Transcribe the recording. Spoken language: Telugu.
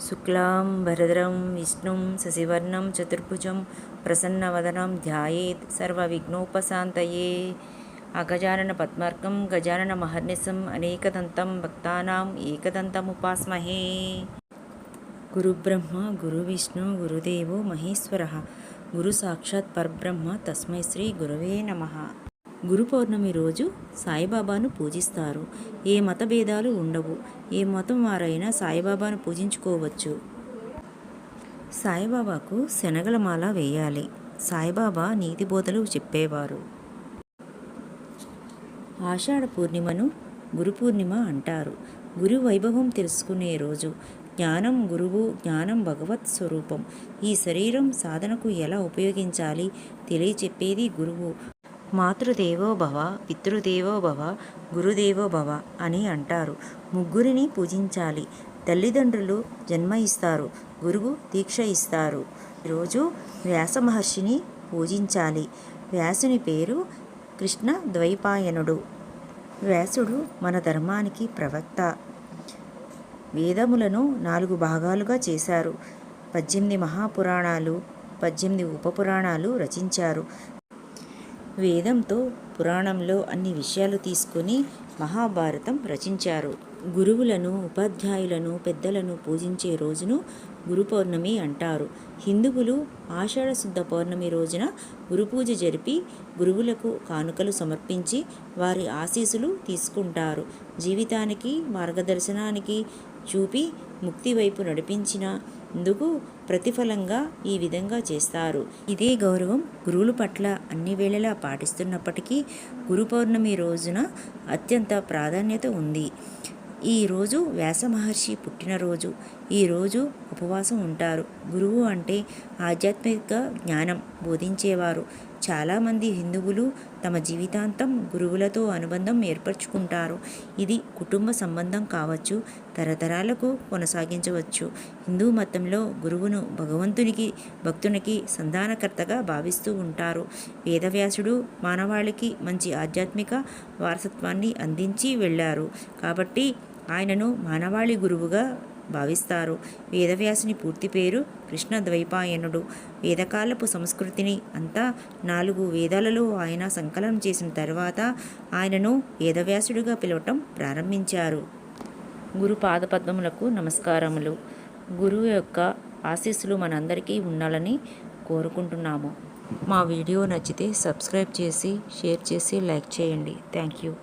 శుక్లాం భరద్రం విష్ణుం శశివర్ణం చతుర్భుజం ప్రసన్నవదనం ధ్యాయేత్ సర్వవిఘ్నోపశాంతయే. అగజానన పద్మార్కం గజానన మహర్నిశం అనేకదంతం భక్తానాం ఏకదంతముపాస్మహే. గురుబ్రహ్మ గురువిష్ణు గురుదేవో మహేశ్వర. గురు సాక్షాత్ పరబ్రహ్మ తస్మై శ్రీ గురవే నమ. గురు పౌర్ణమి రోజు సాయిబాబాను పూజిస్తారు. ఏ మత భేదాలు ఉండవు. ఏ మతం వారైనా సాయిబాబాను పూజించుకోవచ్చు. సాయిబాబాకు శనగల మాల వేయాలి. సాయిబాబా నీతి బోధలు చెప్పేవారు. ఆషాఢ పూర్ణిమను గురు పూర్ణిమ అంటారు. గురు వైభవం తెలుసుకునే రోజు జ్ఞానం గురువు జ్ఞానం భగవత్ స్వరూపం. ఈ శరీరం సాధనకు ఎలా ఉపయోగించాలి? తెలియచెప్పేది గురువు. మాతృదేవో భవ పితృదేవో భవ గురుదేవో భవ అని అంటారు. ముగ్గురిని పూజించాలి. తల్లిదండ్రులు జన్మ ఇస్తారు గురువు దీక్ష ఇస్తారు ఈరోజు వ్యాస మహర్షిని పూజించాలి. వ్యాసుని పేరు కృష్ణ ద్వైపాయనుడు వ్యాసుడు మన ధర్మానికి ప్రవక్త. వేదములను నాలుగు భాగాలుగా చేశారు. పద్దెనిమిది మహాపురాణాలు పద్దెనిమిది ఉపపురాణాలు రచించారు. వేదంతో పురాణంలో అన్ని విషయాలు తీసుకొని మహాభారతం రచించారు. గురువులను ఉపాధ్యాయులను పెద్దలను పూజించే రోజును గురు పౌర్ణమి అంటారు. హిందువులు ఆషాఢశుద్ధ పౌర్ణమి రోజున గురుపూజ జరిపి గురువులకు కానుకలు సమర్పించి వారి ఆశీస్సులు తీసుకుంటారు. జీవితానికి మార్గదర్శనానికి చూపి ముక్తి వైపు ఇందుకు ప్రతిఫలంగా ఈ విధంగా చేస్తారు. ఇదే గౌరవం గురువుల పట్ల అన్ని వేళలా పాటిస్తున్నప్పటికీ గురు పౌర్ణమి రోజున అత్యంత ప్రాధాన్యత ఉంది. ఈరోజు వ్యాస మహర్షి పుట్టినరోజు. ఈరోజు ఉపవాసం ఉంటారు. గురువు అంటే ఆధ్యాత్మిక జ్ఞానం బోధించేవారు. చాలామంది హిందువులు తమ జీవితాంతం గురువులతో అనుబంధం ఏర్పరచుకుంటారు. ఇది కుటుంబ సంబంధం కావచ్చు తరతరాలకు కొనసాగించవచ్చు. హిందూ మతంలో గురువును భగవంతునికి భక్తునికి సంధానకర్తగా భావిస్తూ ఉంటారు. వేదవ్యాసుడు మానవాళికి మంచి ఆధ్యాత్మిక వారసత్వాన్ని అందించి వెళ్ళారు. కాబట్టి ఆయనను మానవాళి గురువుగా భావిస్తారు. వేదవ్యాసుని పూర్తి పేరు కృష్ణ ద్వైపాయనుడు వేదకాలపు సంస్కృతిని అంతా నాలుగు వేదాలలో ఆయన సంకలనం చేసిన తర్వాత ఆయనను వేదవ్యాసుడిగా పిలవటం ప్రారంభించారు. గురు పాదపద్మములకు నమస్కారములు. గురువు యొక్క ఆశీస్సులు మనందరికీ ఉండాలని కోరుకుంటున్నాము. మా వీడియో నచ్చితే సబ్స్క్రైబ్ చేసి షేర్ చేసి లైక్ చేయండి. Thank you.